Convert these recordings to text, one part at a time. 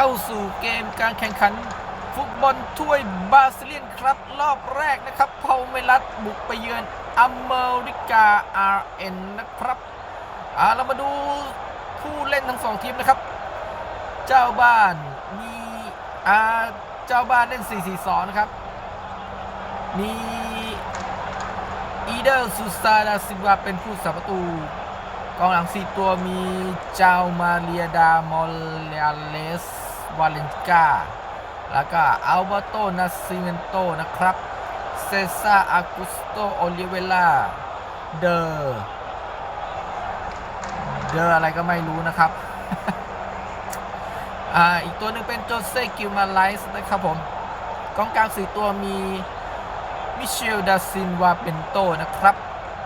เข้าสู่เกมการแข่งขัน ฟุตบอลถ้วยบาซิเลียนครับรอบแรกนะครับพาเมลัสบุกไปเยือนอเมริกา RN นะครับอ่าเรามาดูผู้เล่นทั้งสองทีมนะครับ เจ้าบ้านมีอ่าเจ้าบ้านเล่น 4-4-2 นะครับ มีอีเดอร์ซูซาดาซิวาเป็นผู้สับประตูกองหลัง 4 ตัวมีเจ้ามาเรียดามอลเลเลส วาเลนกาแล้วก็อัลเบโตนาซิเมนโตนะครับเซซาอากุสโตโอลิเวล่าเดอเดออะไรก็ไม่รู้นะครับอ่าอีกตัวหนึ่งเป็นโจเซกิลมาไลส์นะครับผมกองกลาง4ตัวมีมิเชลดาซินวาเปนโตนะครับ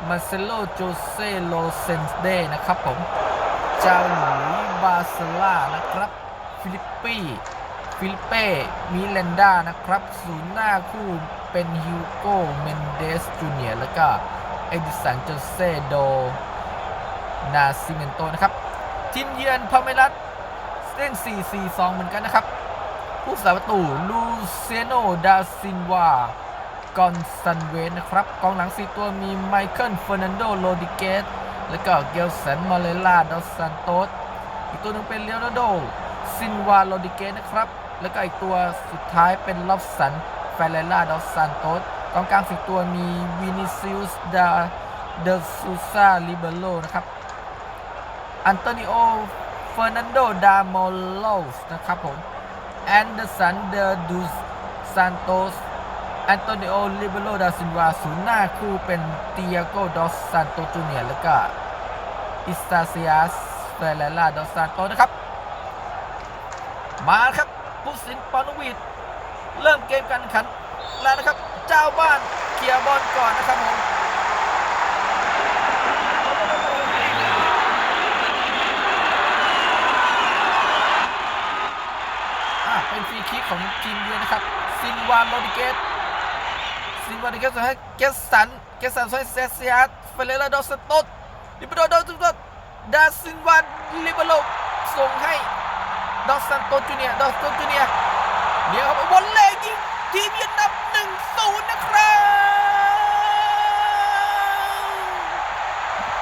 มาเซโลโจเซโลเซนเดนะครับผมเจ้าหลุยบาซล่านะครับ ฟิลิปปีฟิลิปเป้ มิเลนดา นะครับ ศูนย์หน้าคู่เป็นฮิวโกเมนเดสจูเนียแล้วก็เอดิสันโจเซโด นาซิเมนโต นะครับ ทีมเยือนพาเมลัสเล่น 4-4-2 เหมือนกันนะครับ ผู้สาประตู ลูเซโน ดาซินวากอนซันเวนนะครับ กองหลัง 4 ตัวมีไมเคิลเฟอร์นันโด โรดิเกส แล้วก็เกลสันมาเลล่าดอสซันโตสอีกตัวหนึงเป็นเลโอนาร์โด ซินวาโรดิเกสนะครับ แล้วก็อีกตัวสุดท้ายเป็นลอบสันแฟเรล่าดอสซันโตสกองกลาง4ตัวมีวินิซิอุสดาเดซูซาลิเบโรนะครับ อันโตนิโอเฟอร์นันโด ดาโมโลสนะครับผม แอนเดอร์สัน เดอดูซานโตสแอนโตนิโอ ลิเบโรดาซินวาศูนย์หน้าคู่เป็นเตียโก ดอสซานโตจูเนียร์แล้วก็ อิสตาเซียสเฟเรล่า ดอสซานโตนะครับ มาครับผู้สินปานุวิทเริ่มเกมการขันแล้วนะครับ เจ้าบ้านเคลียร์บอลก่อนนะครับผมเป็นฟรีคิกของทีมเยือนนะครับ ซินวานโรดิเกสซินวานโรดิเกสส่งให้เกสสัน เกสสันส่งให้เซเซียสเฟเล่าดอสโตลิเบโรดอสโตสดาซินวานลิเบโรส่งให้ ดอสซันโตจูเนียดอสโตจูเนียเดี๋ยวครับวอลเล่ยิงทีมเยือนนำหนึ่งศูนย์นะครับ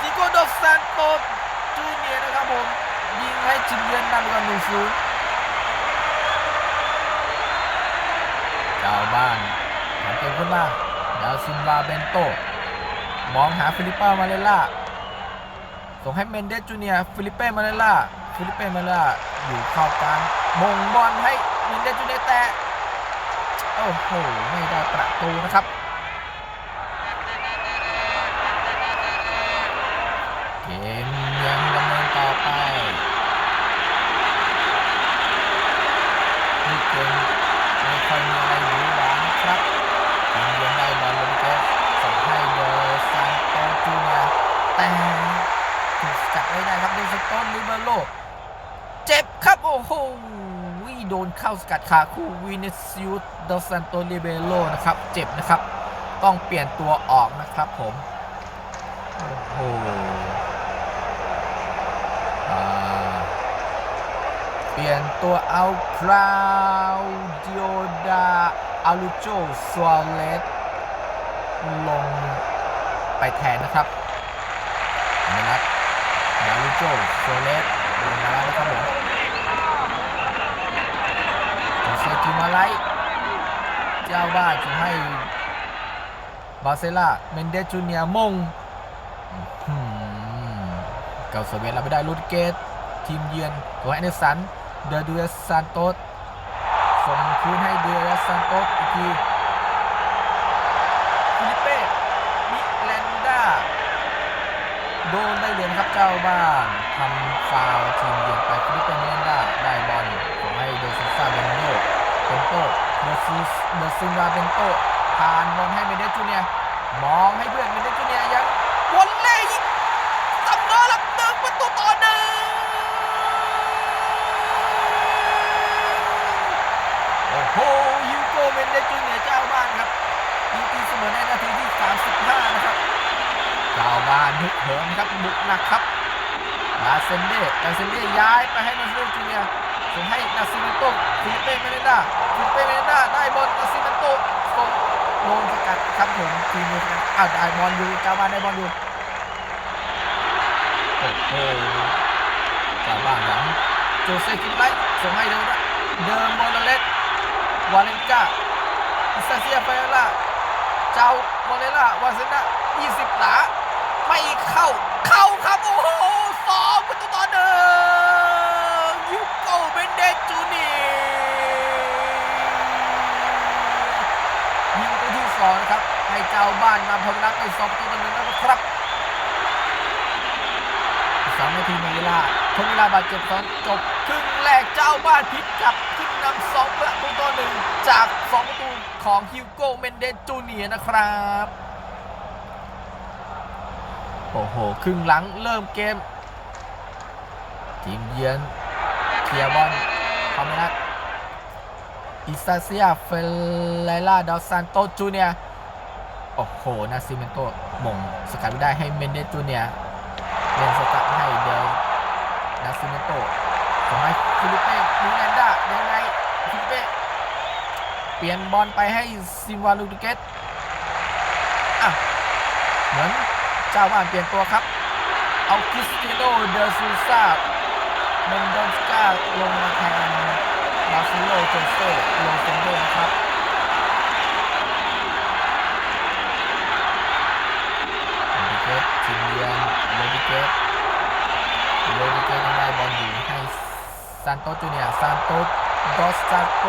จิโกดอสซันโตจูเนียนะครับผมยิงให้ทีมเยือนนำกันหนึ่งศูนย์เจ้าบ้านทำเกมขึ้นมาดาวซินวาเบนโต มองหาฟิลิปป้ามาเลล่าส่งให้เมนเดสจูเนียฟิลิปเป้มาเลล่าฟิลิปเป้มาเลล่า อยู่เข้ากลางมงบอลให้เมนเดจูเนียร์แตะโอ้โหไม่ได้ประตูนะครับเกมยังดำเนินต่อไปนี่เกมไม่ค่อยมีอะไรหวือหวานะครับทีมเยือนได้บอลโรดิเกสส่งให้เดอซานโตจูเนียแต่ถูกสกัดไว้ได้ครับเดสโตนลิเบโร เจ็บครับ โอ้โหโดนเข้าสกัดขาคู่วินิซิอุสเดอซานโตลิเบโรนะครับ เจ็บนะครับ ต้องเปลี่ยนตัวออกนะครับผม โอ้โหเปลี่ยนตัวเอาคราวดิโอดาอาลูโจซวาเลสลงไปแทนนะครับนะครับดาลูโจซวาเลสลงมาแล้วนะครับ ผมโจเซกิมาไลเจ้าบ้านจะให้บาเซล่าเมนเดสจูเนีย์มงเกาโซเวียตรับไม่ได้ลูดเกต ทีมเยือนของแอนเดอร์สัน เดอดูเอสซานโตสส่งคืนให้เดอเอสซานโตสอีกทีฟิลิปเป้มิแลนดาโดนได้เลยนะครับเจ้าบ้านทำฟาวทีมเยือนไป ซินวาเบนโตผ่านบอลให้เมเดสจูเนียมองให้เพื่อนเมเดสจูเนียยังวอลเล่ยิงเสมอแล้วหนึ่งประตูต่อหนึ่งโอ้โหฮิวโกเมนเดสจูเนียเจ้าบ้านครับยิงตีเสมอในนาทีที่ 35 นะครับเจ้าบ้านฮึกเหิมครับบุกหนักครับลาเซนเดลาเซนเดย้ายไปให้นาซิโลจูเนีย ส่งให้นานาซิเมนโตฟิลิเป้เมเนด้าฟิลิเป้เมเนด้าได้บอลนาซิเมนโตส่งโดนสกัดครับผมทีมเดียวกันอ้าวได้บอลอยู่เจ้าบ้านได้บอลอยู่โอ้โหเจ้าบ้านหลังโจเซ่กินไลส่งให้เดินเดินมอลเลสวาเลนกาอิซาเซียเฟเรล่าเจ้ามอลเลล่าวาเซน่า20 หลา ไม่เข้า เข้าครับ โอ้โห เจ้าบ้านนำพลนักไปสองประตูต่อหนึ่งแล้วนะครับสองนาทีในเวลาทนเวลาบาดเจ็บสองจบครึ่งแรกเจ้าบ้านพลิกกลับขึ้นนำสองประตูต่อหนึ่งจากสองประตูของฮิวโกเมนเดสจูเนียนะครับโอ้โห ครึ่งหลังเริ่มเกม ทีมเยือนเคลียร์บอลคอมนัทอิซาเซียเฟลไลล่าดอสซานโตจูเนียร์ โอ้โหนาซิเมนโตมงสกัดไม่ได้ให้เมนเดสจูเนียเล่นสกัดให้เดลนาซิเมนโตส่งให้ฟิลิปเป้มิรันดายังไงฟิลิปเป้เปลี่ยนบอลไปให้ซิวาลูดิเกตอะเหมือนเจ้าบ้านเปลี่ยนตัวครับ เอาคริสติโนเดอซูซาเมนดอนสกาลงมาแทนบาซิโลโจเซ่โลเซนโด สซานโต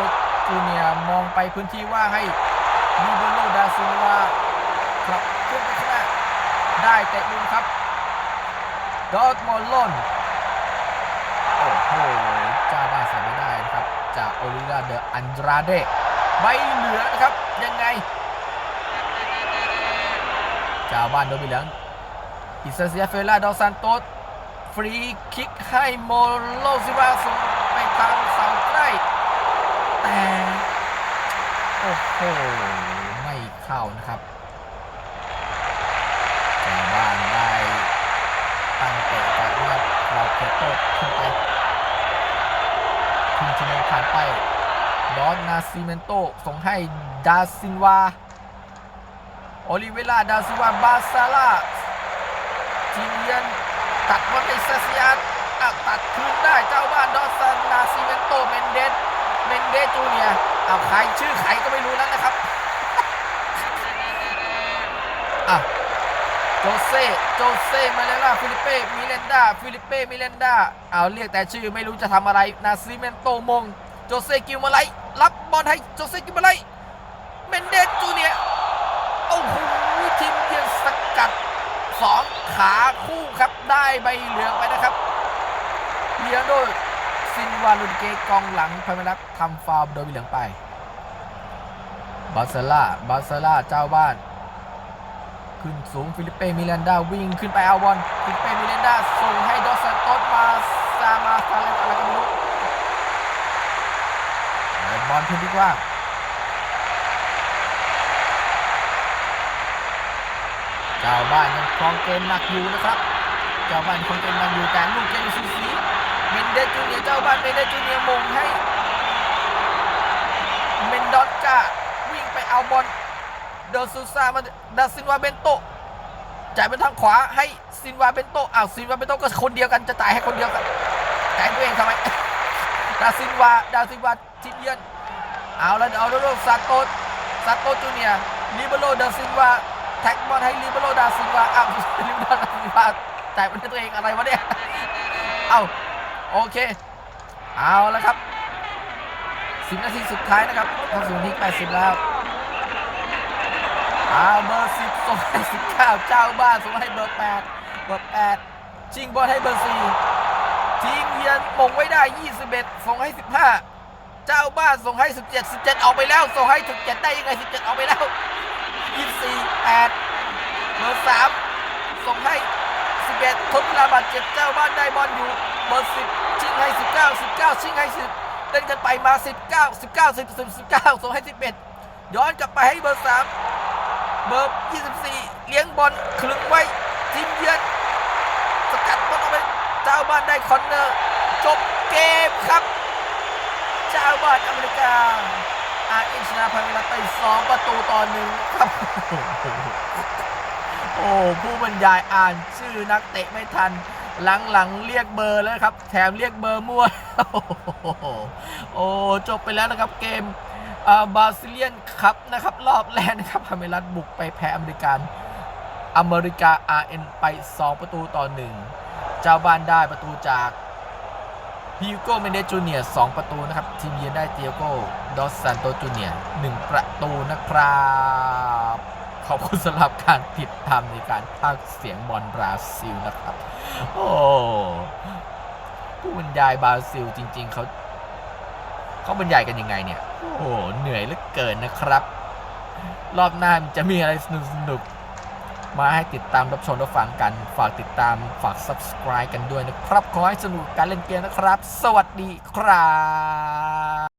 จูเนียมองไปพื้นที่ว่างให้ลิเบโรดาซิลวาครับขึ้นไปข้างหน้าได้เตะมุมครับดอทมอลลอนโอ้โหจ้าบ้านใส่ไม่ได้นะครับ จากโอลิลาเดออันดราเดใบเหลืองนะครับ ยังไงจ้าบ้านโดนใบเหลืองอิซาเซียเฟล่าดอซันโตสฟรีคิกให้โมโลซิวาส่งเสาใกล้ แต่ โอ้โห ไม่เข้านะครับชาบ้านได้ตั้งเตะจากว่าเราเกิดโต้ขึ้นไปครึ่งชั่ผ่านไปดอนนาซิเมนโตส่งให้ดาซินวา โอลิเวล่าดาซินวา บาซาร่าทีมเยือนตัดบอลในซาซิอาร์อะตัดคืนได้เจ้าบ้านดอสนนาซิเมนโต เมนเดส เมนเดสจูเนียร์ เอาใครชื่อใครก็ไม่รู้แล้วนะครับอะโจเซ่โจเซ่มาเลล่า ฟิลิเป้ มิเลนดา ฟิลิเป้ มิเลนดา เอาเรียกแต่ชื่อไม่รู้จะทำอะไร นาซิเมนโตมง โจเซ่กิวมาไลรับบอลให้ โจเซ่กิวมาไลเมนเดสจูเนียโอ้โหทีมเยือนสกัดสองขาคู่ครับ ได้ใบเหลืองไปนะครับเลียนโด ซินวาลุนเกกองหลังพามรักทำฟาวโดยใบเหลืองไปบาร์เซล่าบาร์เซล่าเจ้าบ้าน ขึ้นสูงฟิลิปเป้มิลันดาวิ่งขึ้นไปเอาบอลฟิลิปเป้มิลันดาส่งให้ดอสซันโตสมาซามาซาเลนอะไรก็ไม่รู้บอลพื้นที่กว้างเจ้าบ้านยังครองเกมหนักอยู่นะครับ เจ้าบ้านครองเกมหนักอยู่แต่ลูกเกมสูสี เมนเดสจูเนียเจ้าบ้านเมนเดสจูเนียมงให้เมนดอสกาวิ่งไปเอาบอลเดอซูซามาดาซินวาเบนโตจ่ายเป็นทางขวาให้ซินวาเบนโตอ้าวซินวาเบนโตก็คนเดียวกันจะจ่ายให้คนเดียวกันจ่ายตัวเองทำไมดาซินวาดาซินวาทีมเยือนเอาแล้วเอาแล้วซาโตสซาโตจูเนียลิเบโรดาซินวาแท็กบอลให้ลิเบโรดาซินวาอ้าวลิเบโรดาซินวาจ่ายเป็นตัวเองอะไรวะเนี่ยเอา โอเค เอาแล้วครับสิบนาทีสุดท้ายนะครับเข้าสู่ทีแปดสิบแล้วอาเบอร์สิบส่งให้สิบเก้าเจ้าบ้านส่งให้เบอร์แปดเบอร์แปดชิงบอลให้เบอร์สี่ทีมเยือนมงไว้ได้ยี่สิบเอ็ดส่งให้สิบห้าเจ้าบ้านส่งให้สิบเจ็ดสิบเจ็ดออกไปแล้ว ส่งให้สิบเจ็ดได้ยังไงสิบเจ็ดออกไปแล้วยี่สิบสี่แปดเบอร์สามส่งให้สิบเอ็ดทดเวลาบาดเจ็บเจ้าบ้านได้บอลอยู่ เบอร์สิบชิงให้สิบเก้าสิบเก้าชิงให้สิบเล่นกันไปมาสิบเก้าสิบเก้าสิบสิบสิบเก้าส่งให้สิบเอ็ดย้อนกลับไปให้เบอร์สามเบอร์24เลี้ยงบอลคลึงไว้ทีมเยือนสกัดบอลออกไปเจ้าบ้านได้คอนเนอร์จบเกมครับ เจ้าบ้านอาร์เอ็นชนะพาเวลาไปสองประตูต่อหนึ่งครับ โอ้ผู้บรรยายอ่านชื่อนักเตะไม่ทัน หลังๆเรียกเบอร์แล้วครับ แถมเรียกเบอร์มั่วโอ้โหโอ้จบไปแล้วนะครับเกมบาซิเลียนครับนะครับ รอบแรกนะครับพาเมรัสบุกไปแพ้อเมริกัน อเมริกา RN ไป 2 ประตูต่อ 1 เจ้าบ้านได้ประตูจากฮิวโก้เมเดจูเนียร์2ประตูนะครับ ทีมเยือนได้เตียโก้ดอสซานโตจูเนียร์1ประตูนะครับ ขอบคุณสำหรับการติดตามในการพากเสียงบอลบราซิลนะครับ โอ้ผู้บรรยายบราซิลจริง ๆเขาเขาบรรยายกันยังไงเนี่ย โอ้โหเหนื่อยเหลือเกินนะครับ รอบหน้าจะมีอะไรสนุกๆมาให้ติดตามรับชมรับฟังกัน ฝากติดตามฝาก subscribe กันด้วยนะครับ ขอให้สนุกกับการเล่นเกมนะครับ สวัสดีครับ